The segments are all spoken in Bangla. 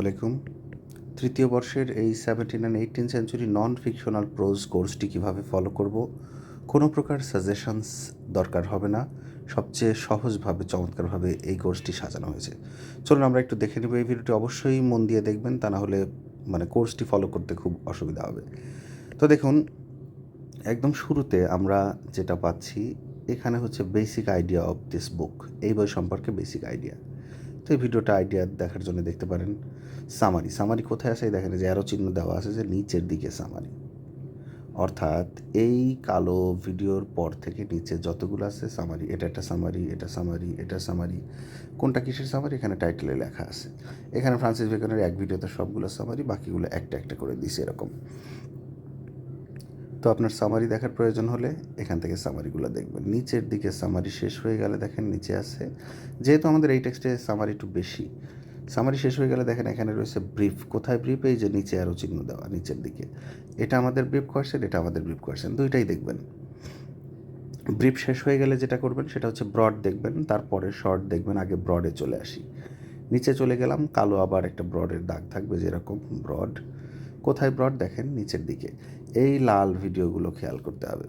আলাইকুম। তৃতীয় বর্ষের এই seventeen and eighteen century non fictional prose কোর্সটি কীভাবে ফলো করব? কোনো প্রকার সাজেশনস দরকার হবে না। সবচেয়ে সহজভাবে, চমৎকারভাবে এই কোর্সটি সাজানো হয়েছে। চলুন আমরা একটু দেখে নেব এই ভিডিওটি অবশ্যই মন দিয়ে দেখবেন, তা না হলে মানে কোর্সটি ফলো করতে খুব অসুবিধা হবে। তো দেখুন, একদম শুরুতে আমরা যেটা পাচ্ছি, এখানে হচ্ছে basic idea of this book এই বই সম্পর্কে বেসিক আইডিয়া তো এই ভিডিওটা আইডিয়া দেখার জন্য দেখতে পারেন। সামারি সামারি কোথায় আসে দেখেন যে অ্যারো চিহ্ন দেওয়া আছে যে নিচের দিকে সামারি অর্থাৎ এই কালো ভিডিওর পর থেকে নিচে যতগুলো আছে সামারি এটা একটা সামারি এটা সামারি এটা সামারি কোনটা কিসের সামারি এখানে টাইটেলে লেখা আছে। এখানে ফ্রান্সিস বেকনের এক ভিডিওতে সবগুলো সামারি বাকিগুলো একটা একটা করে দিছে এরকম। তো আপনার সামারি দেখার প্রয়োজন হলে এখান থেকে সামারিগুলো দেখবেন। নিচের দিকে সামারি শেষ হয়ে গেলে দেখেন নিচে আছে। যেহেতু আমাদের এই টেক্সটে সামারি একটু বেশি সামারি শেষ হয়ে গেলে দেখেন এখানে রয়েছে ব্রিফ কোথায় ব্রিফ এই যে নিচে আরও চিহ্ন দেওয়া, নিচের দিকে। এটা আমাদের ব্রিফ কোয়েশ্চেন এটা আমাদের ব্রিফ কোয়েশ্চেন দুইটাই দেখবেন। ব্রিফ শেষ হয়ে গেলে যেটা করবেন, সেটা হচ্ছে ব্রড দেখবেন, তারপরে শর্ট দেখবেন, আগে ব্রডে চলে আসি। নিচে চলে গেলাম, কালো আবার একটা ব্রডের দাগ থাকবে যেরকম ব্রড কোথায় ব্রড দেখেন? নিচের দিকে। এই লাল ভিডিওগুলো খেয়াল করতে হবে।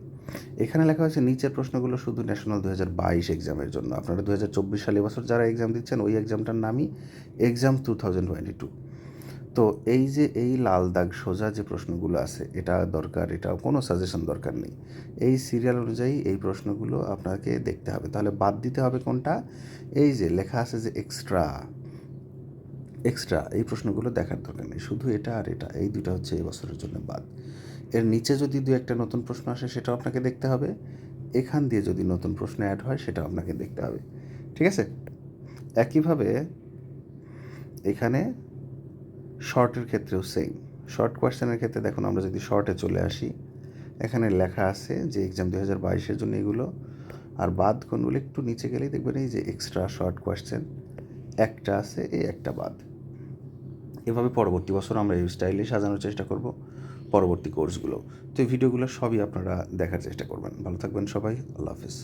এখানে লেখা হয়েছে, নিচের প্রশ্নগুলো শুধু ন্যাশনাল দু হাজার বাইশ এক্সামের জন্য। আপনারা দু হাজার চব্বিশ সালে বছর যারা এক্সাম দিচ্ছেন, ওই এক্সামটার নামই exam two thousand twenty two তো এই যে এই লাল দাগ সোজা যে প্রশ্নগুলো আছে, এটা দরকার এটা কোনো সাজেশন দরকার নেই। এই সিরিয়াল অনুযায়ী এই প্রশ্নগুলো আপনাকে দেখতে হবে। তাহলে বাদ দিতে হবে কোনটা? এই যে লেখা আছে যে এক্সট্রা এক্সট্রা এই প্রশ্নগুলো দেখার দরকার নেই। শুধু এটা আর এটা, এই দুটো হচ্ছে এই বছরের জন্য বাদ। এর নিচে যদি দু একটা নতুন প্রশ্ন আসে, সেটাও আপনাকে দেখতে হবে। এখান দিয়ে যদি নতুন প্রশ্ন অ্যাড হয়, সেটাও আপনাকে দেখতে হবে। ঠিক আছে? একইভাবে এখানে শর্টের ক্ষেত্রেও সেম শর্ট কোয়েশ্চেনের ক্ষেত্রে দেখুন, আমরা যদি শর্টে চলে আসি, এখানে লেখা আছে যে এক্সাম দু হাজার বাইশের জন্য এগুলো। আর বাদ কোনগুলো, একটু নিচে গেলেই দেখবেন এই যে এক্সট্রা শর্ট কোয়েশ্চেন একটা আছে, এই একটা বাদ। এভাবে পরবর্তী বছর আমরা এই স্টাইলে সাজানোর চেষ্টা করব, পরবর্তী কোর্সগুলো তো এই ভিডিওগুলো সবই আপনারা দেখার চেষ্টা করবেন। ভালো থাকবেন সবাই, আল্লাহ হাফিজ।